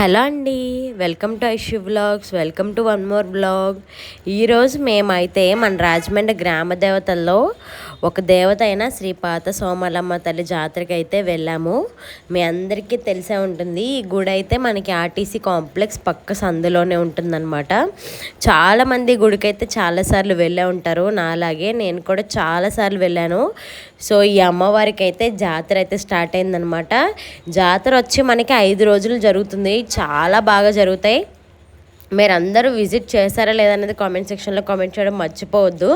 Hello అండి welcome to Aishu blogs welcome to one more blog. ఈరోజు మేమైతే మన రాజమండ్రి గ్రామ దేవతల్లో ఒక దేవత అయిన శ్రీపాత సోమలమ్మ తల్లి జాతరకి అయితే వెళ్ళాము. మీ అందరికీ తెలిసే ఉంటుంది ఈ గుడి అయితే మనకి ఆర్టీసీ కాంప్లెక్స్ పక్క సందులోనే ఉంటుందన్నమాట. చాలామంది గుడికి అయితే చాలాసార్లు వెళ్ళే ఉంటారు నాలాగే నేను కూడా చాలాసార్లు వెళ్ళాను. సో ఈ అమ్మవారికి అయితే జాతర అయితే స్టార్ట్ అయిందనమాట జాతర వచ్చి మనకి ఐదు రోజులు జరుగుతుంది. చాలా బాగా జరుగుతాయి. మీరు అందరూ విజిట్ చేశారా లేదనేది కామెంట్ సెక్షన్లో కామెంట్ చేయడం మర్చిపోవద్దు.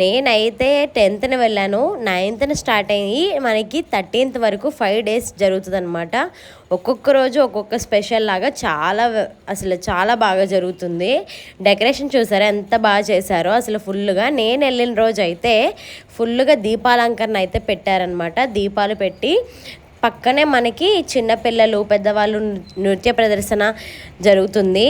నేనైతే టెన్త్ని వెళ్ళాను. నైన్త్ని స్టార్ట్ అయ్యి మనకి థర్టీన్త్ వరకు ఫైవ్ డేస్ జరుగుతుంది అనమాట ఒక్కొక్క రోజు ఒక్కొక్క స్పెషల్ లాగా చాలా అసలు చాలా బాగా జరుగుతుంది. డెకరేషన్ చూసారా ఎంత బాగా చేశారో అసలు ఫుల్గా. నేను వెళ్ళిన రోజు అయితే ఫుల్గా దీపాలంకరణ అయితే పెట్టారనమాట దీపాలు పెట్టి పక్కనే మనకి చిన్నపిల్లలు పెద్దవాళ్ళు నృత్య ప్రదర్శన జరుగుతుంది.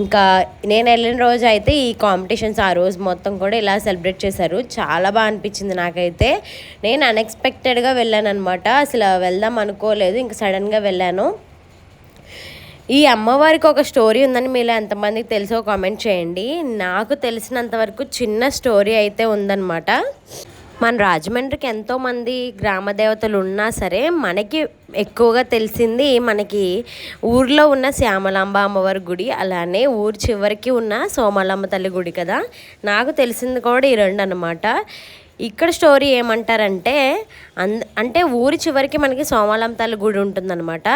ఇంకా నేను వెళ్ళిన రోజు అయితే ఈ కాంపిటీషన్స్ ఆ రోజు మొత్తం కూడా ఇలా సెలబ్రేట్ చేశారు. చాలా బాగా అనిపించింది నాకైతే. నేను అన్ఎక్స్పెక్టెడ్గా వెళ్ళాను అనమాట అసలు వెళ్దాం అనుకోలేదు ఇంకా సడన్గా వెళ్ళాను. ఈ అమ్మవారికి ఒక స్టోరీ ఉందని మీలో ఎంతమందికి తెలుసో కామెంట్ చేయండి. నాకు తెలిసినంత వరకు చిన్న స్టోరీ అయితే ఉందన్నమాట. మన రాజమండ్రికి ఎంతోమంది గ్రామ దేవతలు ఉన్నా సరే మనకి ఎక్కువగా తెలిసింది మనకి ఊర్లో ఉన్న శ్యామలాంబ అమ్మవారి గుడి అలానే ఊరు చివరికి ఉన్న సోమలాంబ తల్లి గుడి కదా. నాకు తెలిసింది కూడా ఈ రెండు అనమాట ఇక్కడ స్టోరీ ఏమంటారంటే అంద అంటే ఊరి చివరికి మనకి సోమలమ్మ తల్లి గుడి ఉంటుందన్నమాట.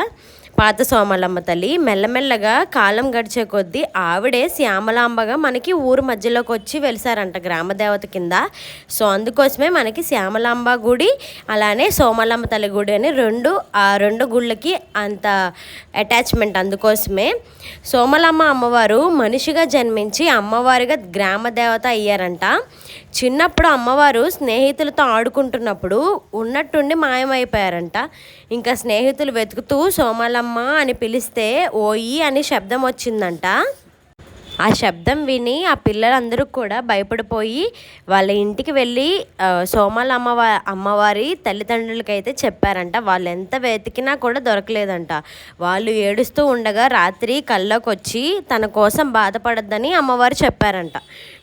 పాత సోమలమ్మ తల్లి మెల్లమెల్లగా కాలం గడిచే కొద్దీ ఆవిడే శ్యామలాంబగా మనకి ఊరు మధ్యలోకి వచ్చి వెలిసారంట గ్రామదేవత కింద. సో అందుకోసమే మనకి శ్యామలాంబ గుడి అలానే సోమలమ్మ తల్లి గుడి అని రెండు ఆ రెండు గుళ్ళకి అంత అటాచ్మెంట్ అందుకోసమే. సోమలమ్మ అమ్మవారు మనిషిగా జన్మించి అమ్మవారిగా గ్రామదేవత అయ్యారంట. చిన్నప్పుడు అమ్మవారు స్నేహితులతో ఆడుకుంటున్నప్పుడు ఉన్నట్టుండి మాయమైపోయారంట. ఇంకా స్నేహితులు వెతుకుతూ సోమలమ్మ అని పిలిస్తే ఓయి అని శబ్దం వచ్చిందంట. ఆ శబ్దం విని ఆ పిల్లలందరూ కూడా భయపడిపోయి వాళ్ళ ఇంటికి వెళ్ళి సోమాల అమ్మవా అమ్మవారి తల్లిదండ్రులకి అయితే చెప్పారంట. వాళ్ళు ఎంత వెతికినా కూడా దొరకలేదంట. వాళ్ళు ఏడుస్తూ ఉండగా రాత్రి కల్లోకి వచ్చి తన కోసం బాధపడద్దని అమ్మవారు చెప్పారంట.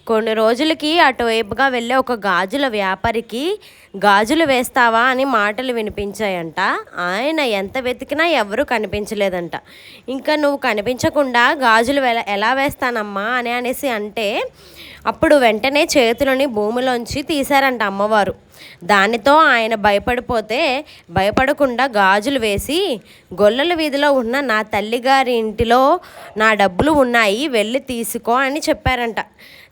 కొన్ని రోజులకి అటువైపుగా వెళ్ళే ఒక గాజుల వ్యాపారికి గాజులు వేస్తావా అని మాటలు వినిపించాయంట. ఆయన ఎంత వెతికినా ఎవరు కనిపించలేదంట. ఇంకా నువ్వు కనిపించకుండా గాజులు ఎలా వేస్తానమ్మా అని అనేసి అంటే అప్పుడు వెంటనే చేతులని భూమిలోంచి తీశారంట అమ్మవారు. దానితో ఆయన భయపడిపోతే భయపడకుండా గాజులు వేసి గొల్లల వీధిలో ఉన్న నా తల్లిగారి ఇంటిలో నా డబ్బులు ఉన్నాయి వెళ్ళి తీసుకో అని చెప్పారంట.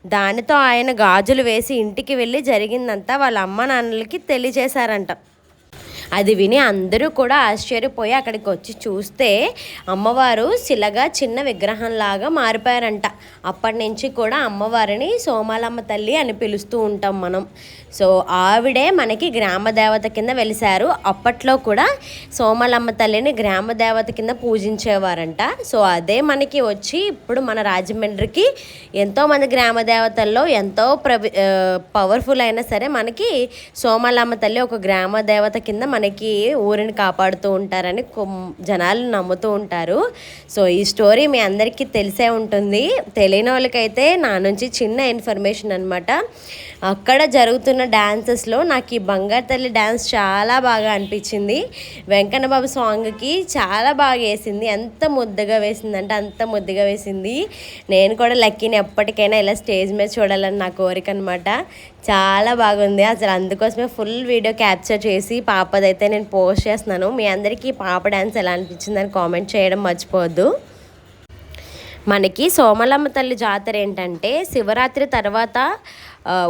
దానితో ఆయన గాజులు వేసి ఇంటికి వెళ్ళి జరిగిందంతా వాళ్ళ అమ్మ నాన్నలకి తెలియజేశారంట. అది విని అందరూ కూడా ఆశ్చర్యపోయి అక్కడికి వచ్చి చూస్తే అమ్మవారు శిలగా చిన్న విగ్రహంలాగా మారిపోయారంట. అప్పటి నుంచి కూడా అమ్మవారిని సోమాలమ్మ తల్లి అని పిలుస్తూ ఉంటాం మనం. సో ఆవిడే మనకి గ్రామ దేవత కింద వెలిశారు. అప్పట్లో కూడా సోమలమ్మ తల్లిని గ్రామ దేవత కింద పూజించేవారంట. సో అదే మనకి వచ్చి ఇప్పుడు మన రాజమండ్రికి ఎంతోమంది గ్రామ దేవతల్లో ఎంతో ప్రవి పవర్ఫుల్ అయినా సరే మనకి సోమలమ్మ తల్లి ఒక గ్రామ దేవత కింద మనకి ఊరిని కాపాడుతూ ఉంటారని జనాలు నమ్ముతూ ఉంటారు. సో ఈ స్టోరీ మీ అందరికీ తెలిసే ఉంటుంది. తెలియని వాళ్ళకైతే నా నుంచి చిన్న ఇన్ఫర్మేషన్ అనమాట అక్కడ జరుగుతున్న డ్యాన్సెస్లో నాకు ఈ బంగారు తల్లి డ్యాన్స్ చాలా బాగా అనిపించింది. వెంకన్నబాబు సాంగ్కి చాలా బాగా వేసింది. ఎంత ముద్దగా వేసిందంటే అంత ముద్దగా వేసింది. నేను కూడా లక్కీని ఎప్పటికైనా ఇలా స్టేజ్ మీద చూడాలని నా కోరిక అనమాట చాలా బాగుంది. అసలు అందుకోసమే ఫుల్ వీడియో క్యాప్చర్ చేసి పాపదైతే నేను పోస్ట్ చేస్తున్నాను. మీ అందరికీ పాప డ్యాన్స్ ఎలా అనిపించిందని కామెంట్ చేయడం మర్చిపోవద్దు. మనకి సోమలమ్మ తల్లి జాతర ఏంటంటే శివరాత్రి తర్వాత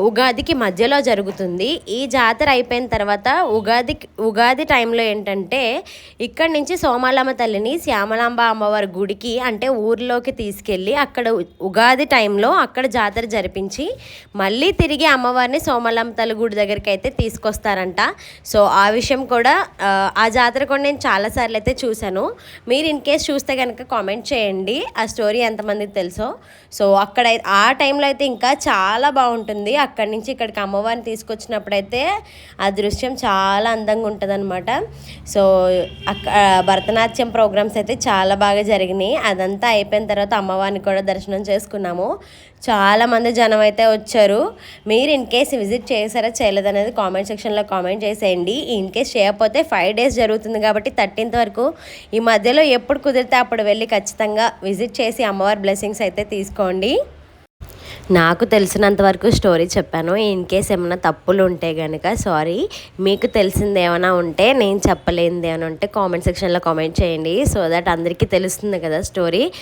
ఉగాదికి మధ్యలో జరుగుతుంది. ఈ జాతర అయిపోయిన తర్వాత ఉగాది ఉగాది టైంలో ఏంటంటే ఇక్కడి నుంచి సోమాలమ్మ తల్లిని శ్యామలాంబ అమ్మవారి గుడికి అంటే ఊర్లోకి తీసుకెళ్ళి అక్కడ ఉగాది టైంలో అక్కడ జాతర జరిపించి మళ్ళీ తిరిగి అమ్మవారిని సోమలమ్మ తల్లి గుడి దగ్గరికి అయితే తీసుకొస్తారంట. సో ఆ విషయం కూడా ఆ జాతర కూడా నేను చాలాసార్లు అయితే చూశాను. మీరు ఇన్ కేస్ చూస్తే కనుక కామెంట్ చేయండి. ఆ స్టోరీ ఎంతమందికి తెలుసో. సో అక్కడ ఆ టైంలో అయితే ఇంకా చాలా బాగుంటుంది. ఉంటుంది అక్కడి నుంచి ఇక్కడికి అమ్మవారిని తీసుకొచ్చినప్పుడైతే ఆ దృశ్యం చాలా అందంగా ఉంటుంది అనమాట సో అక్క భరతనాట్యం ప్రోగ్రామ్స్ అయితే చాలా బాగా జరిగినాయి. అదంతా అయిపోయిన తర్వాత అమ్మవారిని కూడా దర్శనం చేసుకున్నాము. చాలామంది జనం అయితే వచ్చారు. మీరు ఇన్ కేస్ విజిట్ చేశారా చేయలేదనేది కామెంట్ సెక్షన్లో కామెంట్ చేసేయండి. ఇన్ కేస్ చేయకపోతే ఫైవ్ డేస్ జరుగుతుంది కాబట్టి థర్టీన్త్ వరకు ఈ మధ్యలో ఎప్పుడు కుదిరితే అప్పుడు వెళ్ళి ఖచ్చితంగా విజిట్ చేసి అమ్మవారి బ్లెస్సింగ్స్ అయితే తీసుకోండి. నాకు తెలిసినంత వరకు స్టోరీ చెప్పాను. ఇన్ కేస్ ఏమైనా తప్పులు ఉంటే కనుక సారీ మీకు తెలిసింది ఏమైనా ఉంటే నేను చెప్పలేనిది ఏమైనా ఉంటే కామెంట్ సెక్షన్లో కామెంట్ చేయండి. సో దట్ అందరికీ తెలుస్తుంది కదా స్టోరీ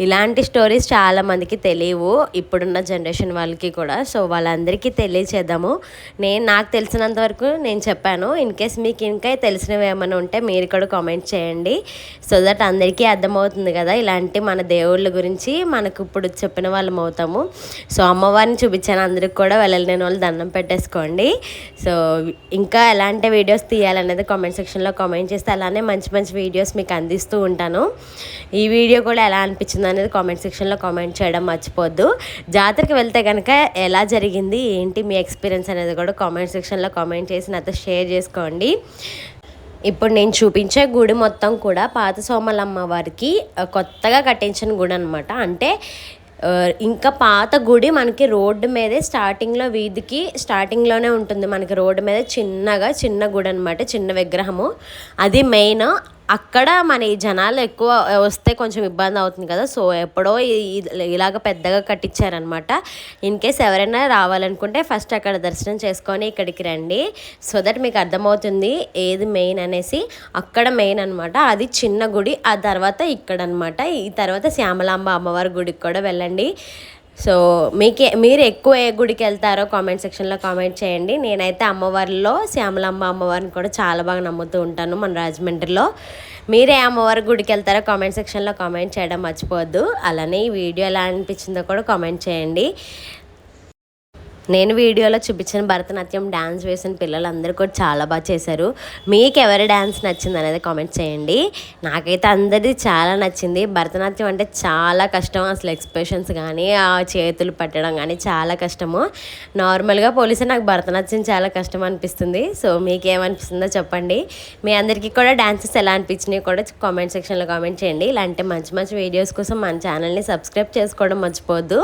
ఇలాంటి స్టోరీస్ చాలామందికి తెలియవు. ఇప్పుడున్న జనరేషన్ వాళ్ళకి కూడా. సో వాళ్ళందరికీ తెలియచేద్దాము. నేను నాకు తెలిసినంత వరకు నేను చెప్పాను. ఇన్ కేస్ మీకు ఇంకా తెలిసినవి ఏమైనా ఉంటే మీరు కూడా కామెంట్ చేయండి. సో దట్ అందరికీ అర్థమవుతుంది కదా. ఇలాంటి మన దేవుళ్ళ గురించి మనకు ఇప్పుడు చెప్పిన వాళ్ళం అవుతాము సో అమ్మవారిని చూపించాను. అందరికి కూడా వెళ్ళలేని వాళ్ళు దండం పెట్టేసుకోండి. సో ఇంకా ఎలాంటి వీడియోస్ తీయాలనేది కామెంట్ సెక్షన్లో కామెంట్ చేస్తే అలానే మంచి మంచి వీడియోస్ మీకు అందిస్తూ ఉంటాను. ఈ వీడియో కూడా ఎలా అనిపించింది అనేది కామెంట్ సెక్షన్లో కామెంట్ చేయడం మర్చిపోద్దు. జాతరకి వెళ్తే కనుక ఎలా జరిగింది ఏంటి మీ ఎక్స్పీరియన్స్ అనేది కూడా కామెంట్ సెక్షన్లో కామెంట్ చేసి నాతో షేర్ చేసుకోండి. ఇప్పుడు నేను చూపించే గుడి మొత్తం కూడా పాత సోమలమ్మ వారికి కొత్తగా కట్టించిన గుడి అనమాట అంటే ఇంకా పాత గుడి మనకి రోడ్డు మీదే స్టార్టింగ్లో వీధికి స్టార్టింగ్లోనే ఉంటుంది. మనకి రోడ్డు మీద చిన్నగా చిన్న గుడి అనమాట చిన్న విగ్రహము. అది మెయిన్ అక్కడ మన ఈ జనాలు ఎక్కువ వస్తే కొంచెం ఇబ్బంది అవుతుంది కదా. సో ఎప్పుడో ఇలాగ పెద్దగా కట్టించారనమాట ఇన్ కేస్ ఎవరైనా రావాలనుకుంటే ఫస్ట్ అక్కడ దర్శనం చేసుకొని ఇక్కడికి రండి. సో దట్ మీకు అర్థమవుతుంది ఏది మెయిన్ అనేసి. అక్కడ మెయిన్ అనమాట అది చిన్న గుడి ఆ తర్వాత ఇక్కడ అనమాట ఈ తర్వాత శ్యామలాంబ అమ్మవారి గుడికి కూడా వెళ్ళండి. సో మీకే మీరు ఎక్కువ ఏ గుడికి వెళ్తారో కామెంట్ సెక్షన్లో కామెంట్ చేయండి. నేనైతే అమ్మవారిలో శ్యామలమ్మ అమ్మవారిని కూడా చాలా బాగా నమ్ముతూ ఉంటాను మన రాజమండ్రిలో. మీరే అమ్మవారి గుడికి వెళ్తారో కామెంట్ సెక్షన్లో కామెంట్ చేయడం మర్చిపోవద్దు. అలానే ఈ వీడియో ఎలా అనిపించిందో కూడా కామెంట్ చేయండి. నేను వీడియోలో చూపించిన భరతనాట్యం డ్యాన్స్ వేసిన పిల్లలందరూ కూడా చాలా బాగా చేశారు. మీకు ఎవరి డ్యాన్స్ నచ్చింది అనేది కామెంట్ చేయండి. నాకైతే అందరిది చాలా నచ్చింది. భరతనాట్యం అంటే చాలా కష్టం. అసలు ఎక్స్ప్రెషన్స్ కానీ ఆ చేతులు పట్టడం కానీ చాలా కష్టము. నార్మల్గా పోలిస్తే నాకు భరతనాట్యం చాలా కష్టం అనిపిస్తుంది. సో మీకు ఏమనిపిస్తుందో చెప్పండి. మీ అందరికీ కూడా డ్యాన్సెస్ ఎలా అనిపించినాయి కూడా కామెంట్ సెక్షన్లో కామెంట్ చేయండి. ఇలాంటి మంచి మంచి వీడియోస్ కోసం మన ఛానల్ని సబ్స్క్రైబ్ చేసుకోవడం మర్చిపోవద్దు.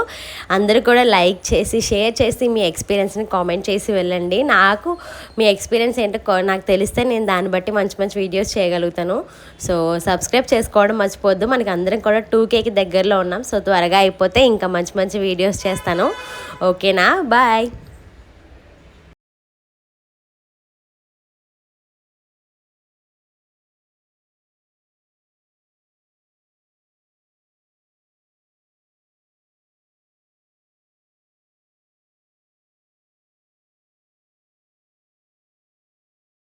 అందరూ కూడా లైక్ చేసి షేర్ చేసి మీ ఎక్స్పీరియన్స్ని కామెంట్ చేసి వెళ్ళండి. నాకు మీ ఎక్స్పీరియన్స్ ఏంటో నాకు తెలిస్తే నేను దాన్ని బట్టి మంచి మంచి వీడియోస్ చేయగలుగుతాను. సో సబ్స్క్రైబ్ చేసుకోవడం మర్చిపోద్దు మనకి అందరం కూడా టూ కేకి దగ్గరలో ఉన్నాం. సో త్వరగా అయిపోతే ఇంకా మంచి మంచి వీడియోస్ చేస్తాను. ఓకేనా? బాయ్.